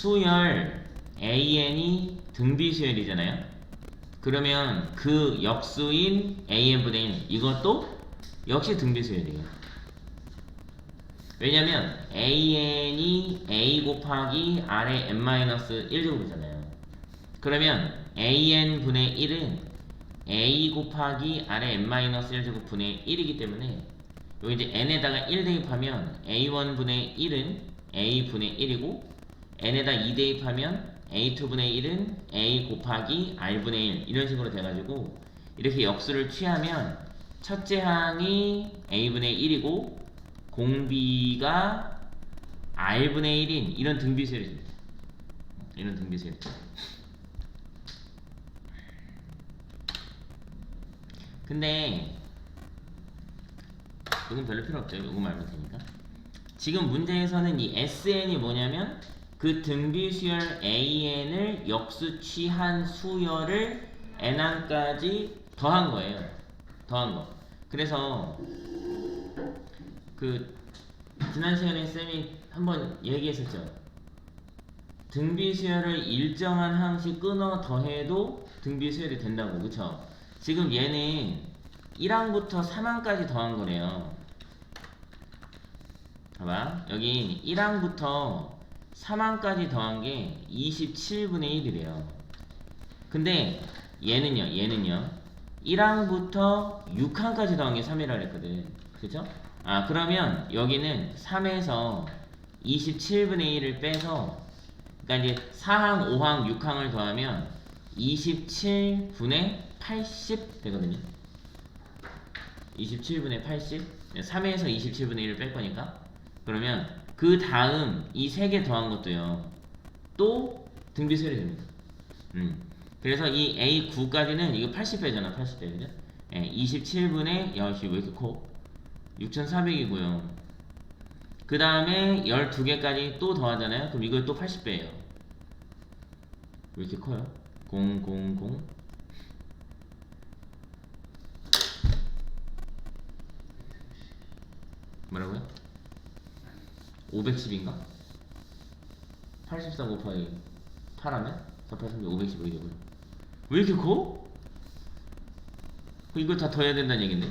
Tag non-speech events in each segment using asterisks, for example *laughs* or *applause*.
수열 AN이 등비 수열이잖아요. 그러면 그 역수인 AN분의 1 이것도 역시 등비 수열이에요. 왜냐면 AN이 A 곱하기 R의 n-1제곱이잖아요. 그러면 AN분의 1은 A 곱하기 R의 n-1제곱 분의 1이기 때문에 여기 이제 n에다가 1 대입하면 A1분의 1은 A분의 1이고 n에다 2 대입하면 A2분의 1은 A 곱하기 R분의 1 이런 식으로 돼가지고 이렇게 역수를 취하면 첫째 항이 A분의 1이고 공비가 R분의 1인 이런 등비수열입니다. 이런 등비수열. 근데 이건 별로 필요 없죠. 이거 말면 되니까. 지금 문제에서는 이 SN이 뭐냐면 그 등비수열 AN을 역수 취한 수열을 N항까지 더한 거예요. 더한 거. 그래서 그 지난 시간에 쌤이 한번 얘기했었죠. 등비수열을 일정한 항씩 끊어 더해도 등비수열이 된다고 그쵸? 지금 얘는 1항부터 3항까지 더한 거래요. 봐봐 여기 1항부터 3항까지 더한 게 27분의 1이래요. 근데 얘는요 얘는요 1항부터 6항까지 더한 게 3이라 그랬거든. 그죠? 아 그러면 여기는 3에서 27분의 1을 빼서 그러니까 이제 4항, 5항, 6항을 더하면 27분의 80 되거든요. 27분의 80 3에서 27분의 1을 뺄 거니까 그러면 그 다음 이 세 개 더한 것도요 또 등비수열이 됩니다. 음. 그래서 이 A9까지는 이거 80 빼잖아 80빼 그죠? 예, 27분의 야씨 왜 이렇게 커? 6400이고요. 그 다음에 12개까지 또 더하잖아요. 그럼 이걸 또 80배예요. 왜 이렇게 커요? 0, 0, 0. 뭐라고요? 510인가? 83 곱하기 8하면 483이 515이죠. 왜 이렇게 커? 이걸 다 더해야 된다는 얘긴데?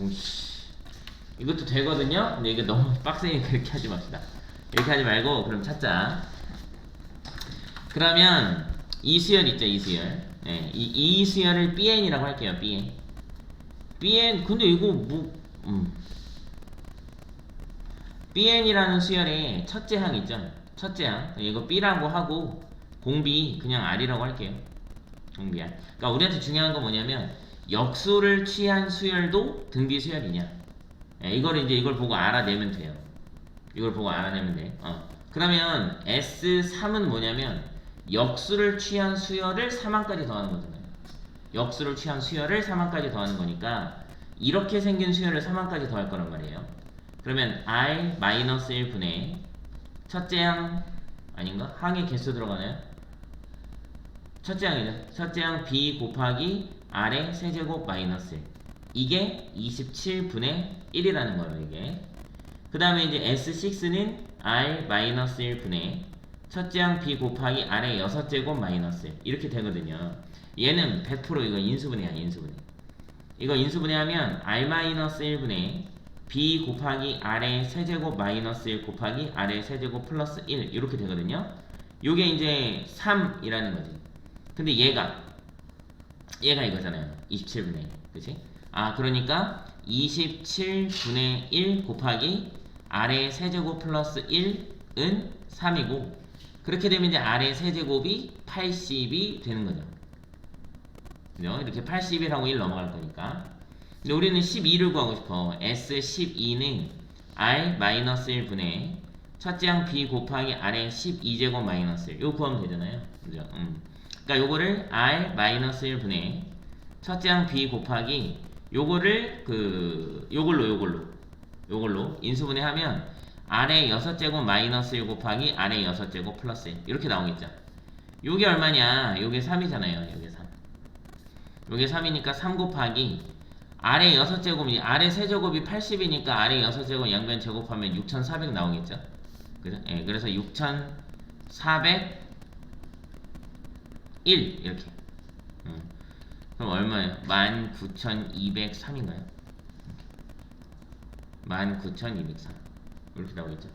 오씨 이것도 되거든요? 근데 이게 너무 *laughs* 빡세니까 그렇게 하지 맙시다 이렇게 하지 말고 그럼 찾자 그러면 이 수열 있죠 이 수열 네, 이, 이 수열을 BN이라고 할게요 BN BN 근데 이거 뭐 음. BN이라는 수열의 첫째 항 있죠. 첫째 항. 이거 B라고 하고 공비 그냥 R이라고 할게요. 공비 R. 그러니까 우리한테 중요한 건 뭐냐면 역수를 취한 수열도 등비 수열이냐. 예, 이걸 이제 이걸 보고 알아내면 돼요. 이걸 보고 알아내면 돼. 어. 그러면 S3은 뭐냐면 역수를 취한 수열을 3항까지 더하는 거잖아요. 역수를 취한 수열을 3항까지 더하는 거니까 이렇게 생긴 수열을 3항까지 더할 거란 말이에요. 그러면 R-1분의 첫째 항 아닌가? 항의 개수 들어가나요? 첫째 항이죠. 첫째 항 B 곱하기 R의 세제곱 마이너스 1 이게 27분의 1이라는 거예요 이게. 그 다음에 이제 S6는 R 마이너스 1분의 첫째 항 B 곱하기 R의 6제곱 마이너스 1 이렇게 되거든요. 얘는 100% 이거 인수분해야 인수분해 이거 인수분해하면 R 마이너스 1분의 B 곱하기 R의 세제곱 마이너스 1 곱하기 R의 세제곱 플러스 1 이렇게 되거든요 요게 이제 3이라는 거지 근데 얘가 얘가 이거잖아요. 27분의 1. 그치? 아, 그러니까 27분의 1 곱하기 아래 세제곱 플러스 1은 3이고 그렇게 되면 이제 아래 세제곱이 80이 되는 거죠. 그죠? 이렇게 81하고 1 넘어갈 거니까. 근데 우리는 12를 구하고 싶어. S12는 R-1분의 첫째 항 B 곱하기 R의 12제곱 마이너스 1. 이거 구하면 되잖아요. 그죠? 음. 그러니까 요거를 R-1분의 첫째 항 B 곱하기 요거를 그 요걸로 요걸로 요걸로 인수분해 하면 R의 6제곱 마이너스 1 곱하기 R의 6제곱 플러스 1 이렇게 나오겠죠 요게 얼마냐 요게 3이잖아요 요게 3 요게 3이니까 3 곱하기 아래 6제곱이 아래 세제곱이 80이니까 아래 6제곱 양변 제곱하면 6400 나오겠죠 그죠? 예, 그래서 6401 이렇게 음. 그럼 얼마예요? 19203인가요? 19203 이렇게 나오겠죠